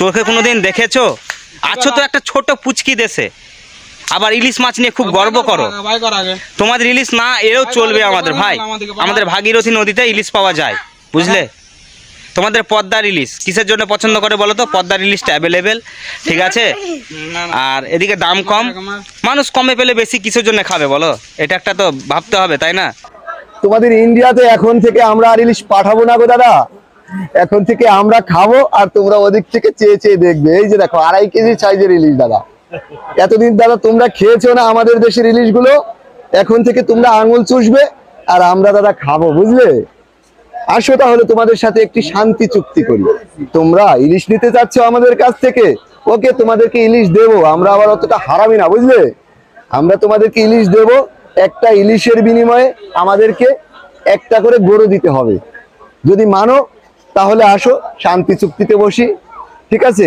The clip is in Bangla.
চোখে কোনোদিন দেখেছ? আছো তো একটা ছোট পুচকি দেশে। আবার ইলিশ মাছ নিয়ে খুব গর্ব করো ভাই কর আগে। তোমাদের ইলিশ না এও চলবে আমাদের ভাই। আমাদের ভাগীরথী নদীতে ইলিশ পাওয়া যায় বুঝলে? তোমাদের পদ্মার ইলিশ কিসের জন্য পছন্দ করে বলো তো? পদ্মার ইলিশটা অ্যাভেলেবেল ঠিক আছে? আর এদিকে দাম কম। মানুষ কমে পেলে বেশি কিসের জন্য খাবে বলো? এটা একটা তো ভাবতে হবে তাই না? তোমাদের ইন্ডিয়াতে এখন থেকে আমরা আর ইলিশ পাঠাবো না গো দাদা। এখন থেকে আমরা খাব আর তোমরা ওদিক থেকে চেয়ে চেয়ে দেখবে। এই যে দেখো, আড়াই কেজি সাইজের ইলিশ, দাদা। এতদিন দাদা তোমরা খেয়েছো না আমাদের দেশের ইলিশগুলো এখন থেকে তোমরা আঙুল চুষবে আর আমরা দাদা খাব, বুঝলে? আসো তাহলে তোমাদের সাথে একটি শান্তি চুক্তি করি। তোমরা ইলিশ নিতে চাচ্ছ আমাদের কাছ থেকে। ওকে, তোমাদেরকে ইলিশ দেবো। আমরা আবার অতটা হারামি না, বুঝলে? আমরা তোমাদেরকে ইলিশ দেব। একটা ইলিশের বিনিময়ে আমাদেরকে একটা করে গরু দিতে হবে। যদি মানো তাহলে আসো শান্তি চুক্তিতে বসি ঠিক আছে?